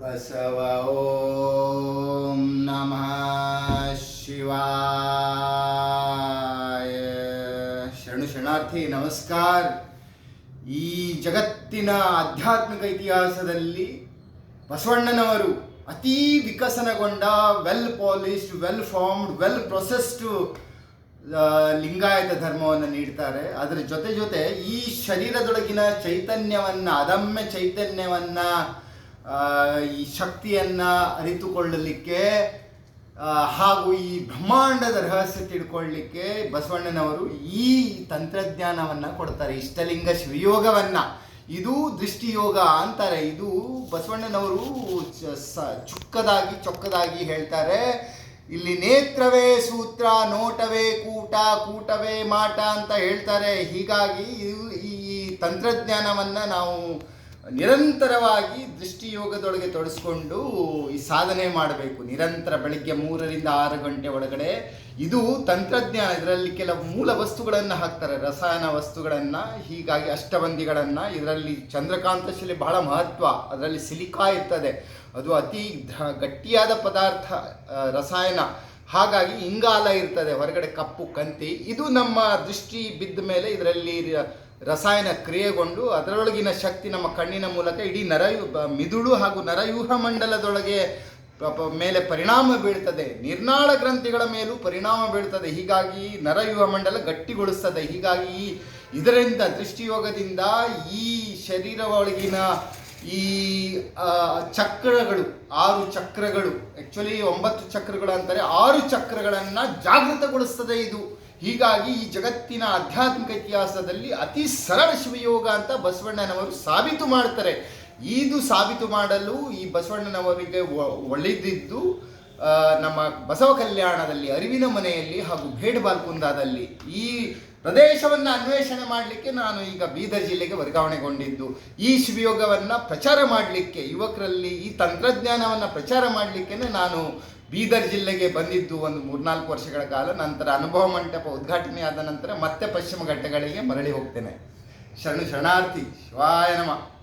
ಬಸವ ಓಂ ನಮಃ ಶಿವಾಯ ಶರಣು ಶರಣಾರ್ಥಿ ನಮಸ್ಕಾರ ಈ ಜಗತ್ತಿನ ಆಧ್ಯಾತ್ಮಿಕ ಇತಿಹಾಸದಲ್ಲಿ ಬಸವಣ್ಣನವರು ಅತೀ ವಿಕಸನಗೊಂಡ well polished well formed well processed Lingayat ಧರ್ಮವನ್ನು ನೀಡ್ತಾರೆ. ಅದರ ಜೊತೆ ಜೊತೆ ಈ ಶರೀರದೊಳಗಿನ ಚೈತನ್ಯವನ್ನ, ಅದಮ್ಯ ಚೈತನ್ಯವನ್ನ ಈ ಶಕ್ತಿಯನ್ನ ಅರಿತುಕೊಳ್ಳಲಿಕ್ಕೆ ಹಾಗೂ ಈ ಬ್ರಹ್ಮಾಂಡದ ರಹಸ್ಯ ತಿಳ್ಕೊಳ್ಳಿಕ್ಕೆ ಬಸವಣ್ಣನವರು ಈ ತಂತ್ರಜ್ಞಾನವನ್ನ ಕೊಡ್ತಾರೆ ಇಷ್ಟಲಿಂಗ ಶಿವಯೋಗವನ್ನ. ಇದು ದೃಷ್ಟಿಯೋಗ ಅಂತಾರೆ. ಇದು ಬಸವಣ್ಣನವರು ಚುಕ್ಕದಾಗಿ, ಚೊಕ್ಕದಾಗಿ ಹೇಳ್ತಾರೆ. ಇಲ್ಲಿ ನೇತ್ರವೇ ಸೂತ್ರ, ನೋಟವೇ ಕೂಟ, ಕೂಟವೇ ಮಾಟ ಅಂತ ಹೇಳ್ತಾರೆ. ಹೀಗಾಗಿ ಈ ತಂತ್ರಜ್ಞಾನವನ್ನ ನಾವು ನಿರಂತರವಾಗಿ ದೃಷ್ಟಿಯೋಗದೊಳಗೆ ತೊಡಸ್ಕೊಂಡು ಈ ಸಾಧನೆ ಮಾಡಬೇಕು. ನಿರಂತರ ಬೆಳಿಗ್ಗೆ ಮೂರರಿಂದ ಆರು ಗಂಟೆ ಒಳಗಡೆ ಇದು ತಂತ್ರಜ್ಞಾನ, ಇದರಲ್ಲಿ ಕೆಲವು ಮೂಲ ವಸ್ತುಗಳನ್ನು ಹಾಕ್ತಾರೆ. ರಸಾಯನ ವಸ್ತುಗಳನ್ನು, ಹೀಗಾಗಿ ಅಷ್ಟಬಂದಿಗಳನ್ನು. ಇದರಲ್ಲಿ ಚಂದ್ರಕಾಂತ ಶಿಲೆ ಬಹಳ ಮಹತ್ವ. ಅದರಲ್ಲಿ ಸಿಲಿಕಾ ಇರ್ತದೆ. ಅದು ಅತಿ ಗಟ್ಟಿಯಾದ ಪದಾರ್ಥ ರಸಾಯನ. ಹಾಗಾಗಿ ಇಂಗಾಲ ಇರ್ತದೆ. ಹೊರಗಡೆ ಕಪ್ಪು, ಕಂತಿ. ಇದು ನಮ್ಮ ದೃಷ್ಟಿ ಬಿದ್ದ ಮೇಲೆ ಇದರಲ್ಲಿ ರಸಾಯನ ಕ್ರಿಯೆಗೊಂಡು ಅದರೊಳಗಿನ ಶಕ್ತಿ ನಮ್ಮ ಕಣ್ಣಿನ ಮೂಲಕ ಇಡೀ ನರಯು ಮಿದುಳು ಹಾಗೂ ನರಯೂಹ ಮಂಡಲದೊಳಗೆ ಮೇಲೆ ಪರಿಣಾಮ ಬೀಳ್ತದೆ. ನಿರ್ನಾಳ ಗ್ರಂಥಿಗಳ ಮೇಲೂ ಪರಿಣಾಮ ಬೀಳ್ತದೆ. ಹೀಗಾಗಿ ನರಯೂಹ ಮಂಡಲ ಗಟ್ಟಿಗೊಳಿಸ್ತದೆ. ಹೀಗಾಗಿ ಇದರಿಂದ ದೃಷ್ಟಿಯೋಗದಿಂದ ಈ ಶರೀರ ಒಳಗಿನ ಈ ಚಕ್ರಗಳು, ಆರು ಚಕ್ರಗಳು ಆಕ್ಚುಲಿ ಒಂಬತ್ತು ಚಕ್ರಗಳು ಅಂತಾರೆ ಆರು ಚಕ್ರಗಳನ್ನು ಜಾಗೃತಗೊಳಿಸ್ತದೆ ಇದು. ಹೀಗಾಗಿ ಈ ಜಗತ್ತಿನ ಆಧ್ಯಾತ್ಮಿಕ ಇತಿಹಾಸದಲ್ಲಿ ಅತಿ ಸರಳ ಶಿವಯೋಗ ಅಂತ ಬಸವಣ್ಣನವರು ಸಾಬೀತು ಮಾಡ್ತಾರೆ. ಇದು ಸಾಬೀತು ಮಾಡಲು ಈ ಬಸವಣ್ಣನವರಿಗೆ ಒಳ್ಳೆದಿದ್ದು ನಮ್ಮ ಬಸವ ಕಲ್ಯಾಣದಲ್ಲಿ, ಅರಿವಿನ ಮನೆಯಲ್ಲಿ ಹಾಗೂ ಭೇಡ್ ಬಾಲ್ಕುಂದಾದಲ್ಲಿ ಈ ಪ್ರದೇಶವನ್ನು ಅನ್ವೇಷಣೆ ಮಾಡಲಿಕ್ಕೆ ನಾನು ಈಗ ಬೀದರ್ ಜಿಲ್ಲೆಗೆ ವರ್ಗಾವಣೆಗೊಂಡಿದ್ದು. ಈ ಶಿವಯೋಗವನ್ನು ಪ್ರಚಾರ ಮಾಡಲಿಕ್ಕೆ, ಯುವಕರಲ್ಲಿ ಈ ತಂತ್ರಜ್ಞಾನವನ್ನು ಪ್ರಚಾರ ಮಾಡಲಿಕ್ಕೆ ನಾನು ಬೀದರ್ ಜಿಲ್ಲೆಗೆ ಬಂದಿದ್ದು ಒಂದು ಮೂರ್ನಾಲ್ಕು ವರ್ಷಗಳ ಕಾಲ. ನಂತರ ಅನುಭವ ಮಂಟಪ ಉದ್ಘಾಟನೆ ಆದ ನಂತರ ಮತ್ತೆ ಪಶ್ಚಿಮ ಘಟ್ಟಗಳಿಗೆ ಮರಳಿ ಹೋಗ್ತೇನೆ. ಶರಣು ಶರಣಾರ್ಥಿ, ಶಿವಾಯ ನಮಃ.